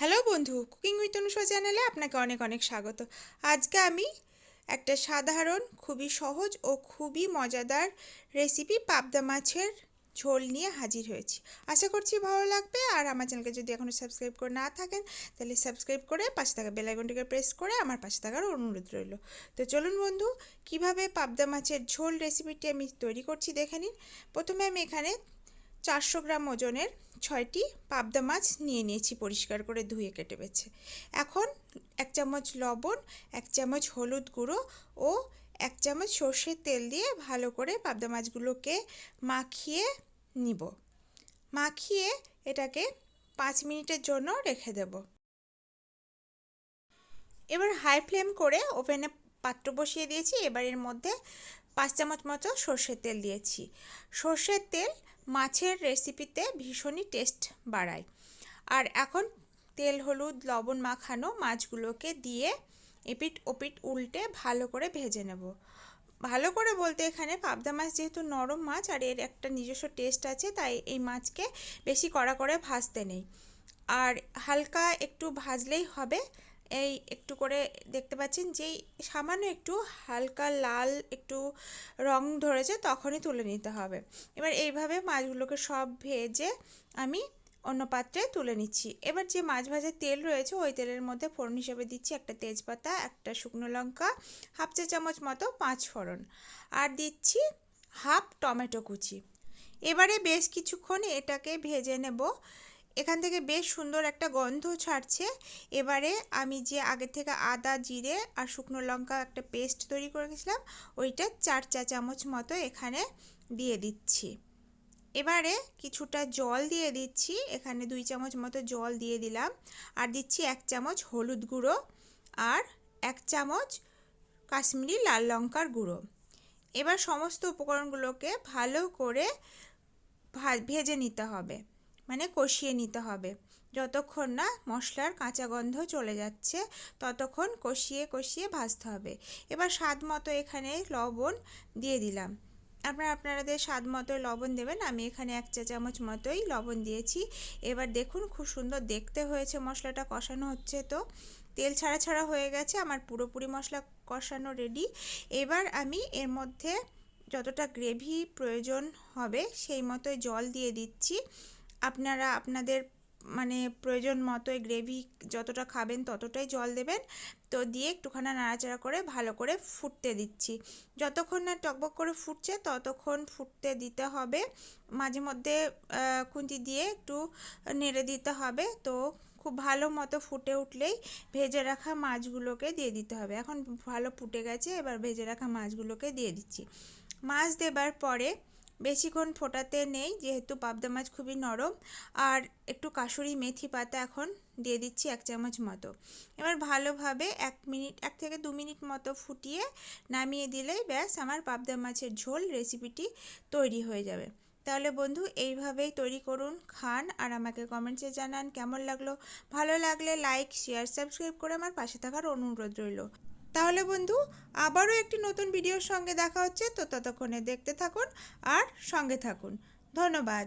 Hello বন্ধু, cooking with Anusha চ্যানেলে আপনাকে অনেক অনেক স্বাগত। আজকে আমি একটা সাধারণ, খুবই সহজ ও খুবই মজাদার রেসিপি পাবদা মাছের ঝোল নিয়ে হাজির হয়েছি। আশা করছি ভালো লাগবে আর আমার চ্যানেলকে যদি এখনও সাবস্ক্রাইব করে না থাকেন, তাহলে সাবস্ক্রাইব করে পাশে থাকা বেলাইকনটিকে প্রেস করে আমার পাশে থাকার অনুরোধ রইল। তো চলুন বন্ধু, কীভাবে পাবদা মাছের ঝোল রেসিপিটি আমি তৈরি করছি দেখে নিন। প্রথমে আমি এখানে চারশো গ্রাম ওজনের ছয়টি পাবদা মাছ নিয়ে নিয়েছি, পরিষ্কার করে ধুয়ে কেটে বেছে। এখন এক চামচ লবণ, এক চামচ হলুদ গুঁড়ো ও এক চামচ সর্ষের তেল দিয়ে ভালো করে পাবদা মাছগুলোকে মাখিয়ে নিব। মাখিয়ে এটাকে পাঁচ মিনিটের জন্য রেখে দেব। এবার হাই ফ্লেম করে ওভেনে পাত্র বসিয়ে দিয়েছি। এবার এর মধ্যে পাঁচ চামচ মতো সর্ষের তেল দিয়েছি। সর্ষের তেল মাছের রেসিপিতে ভীষণই টেস্ট বাড়ায়। আর এখন তেল, হলুদ, লবণ মাখানো মাছগুলোকে দিয়ে এপিট ওপিট উল্টে ভালো করে ভেজে নেব। ভালো করে বলতে এখানে পাবদা মাছ যেহেতু নরম মাছ, আর এর একটা নিজস্ব টেস্ট আছে, তাই এই মাছকে বেশি কড়া করে ভাজতে নেই। আর হালকা একটু ভাজলেই হবে এই একটু করে দেখতে পাচ্ছেন যেই সামান্য একটু হালকা লাল একটু রং ধরেছে তখনই তুলে নিতে হবে। এবার এইভাবে মাছগুলোকে সব ভেজে আমি অন্য পাত্রে তুলে নিচ্ছি। এবার যে মাছ ভাজার তেল রয়েছে ওই তেলের মধ্যে ফোড়ন হিসেবে দিচ্ছি একটা তেজপাতা, একটা শুকনো লঙ্কা, হাফ চা চামচ মতো পাঁচ ফোড়ন আর দিচ্ছি হাফ টমেটো কুচি। এবারে বেশ কিছুক্ষণ এটাকে ভেজে নেব। এখান থেকে বেশ সুন্দর একটা গন্ধ ছাড়ছে। এবারে আমি যে আগে থেকে আদা, জিরে আর শুকনো লঙ্কা একটা পেস্ট তৈরি করে গেছিলাম ওইটা চার চা চামচ মতো এখানে দিয়ে দিচ্ছি। এবারে কিছুটা জল দিয়ে দিচ্ছি, এখানে দুই চামচ মতো জল দিয়ে দিলাম। আর দিচ্ছি এক চামচ হলুদ গুঁড়ো আর এক চামচ কাশ্মীরি লাল লঙ্কার গুঁড়ো। এবার সমস্ত উপকরণগুলোকে ভালো করে ভেজে নিতে হবে। মানে কষিয়ে নিতে হবে। যতক্ষণ না মশলার কাঁচা গন্ধ চলে যাচ্ছে, ততক্ষণ কষিয়ে কষিয়ে ভাজতে হবে। এবার স্বাদ মতো এখানে লবণ দিয়ে দিলাম। আপনারা আপনাদের স্বাদ মতো লবণ দেবেন। আমি এখানে এক চা চামচ মতোই লবণ দিয়েছি। এবার দেখুন খুব সুন্দর দেখতে হয়েছে মশলাটা কষানো হচ্ছে তো। তেল ছাড়া ছাড়া হয়ে গেছে, আমার পুরোপুরি মশলা কষানো রেডি এবার আমি এর মধ্যে যতটা গ্রেভি প্রয়োজন হবে, সেই মতোই জল দিয়ে দিচ্ছি। আপনারা আপনাদের মানে প্রয়োজন মতো গ্রেভি যতটা খাবেন ততটাই জল দেবেন। তো দিয়ে একটুখানি নাড়াচাড়া করে ভালো করে ফুটতে দিচ্ছি। যতক্ষণ না টকবক করে ফুটছে ততক্ষণ ফুটতে দিতে হবে। মাঝে মধ্যে খুন্তি দিয়ে একটু নেড়ে দিতে হবে। তো খুব ভালো মতো ফুটে উঠলেই ভেজে রাখা মাছগুলোকে দিয়ে দিতে হবে। এখন ভালো ফুটে গেছে, এবার ভেজে রাখা মাছগুলোকে দিয়ে দিচ্ছি। মাছ দেবার পরে বেশিক্ষণ ফোটাতে নেই, যেহেতু পাবদা মাছ খুবই নরম। আর একটু কাসুরি মেথি পাতা এখন দিয়ে দিচ্ছি এক চামচ মতো। এবার ভালোভাবে এক মিনিট, এক থেকে দু মিনিট মতো ফুটিয়ে নামিয়ে দিলেই ব্যাস আমার পাবদা মাছের ঝোল, রেসিপিটি তৈরি হয়ে যাবে। তাহলে বন্ধু, এইভাবেই তৈরি করুন, খান আর আমাকে কমেন্টসে জানান কেমন লাগল। ভালো লাগলে লাইক, শেয়ার, সাবস্ক্রাইব করে আমার পাশে থাকার অনুরোধ রইল। তাহলে বন্ধু, আবারও একটি নতুন ভিডিওর সঙ্গে দেখা হচ্ছে। তো ততক্ষণে দেখতে থাকুন আর সঙ্গে থাকুন। ধন্যবাদ।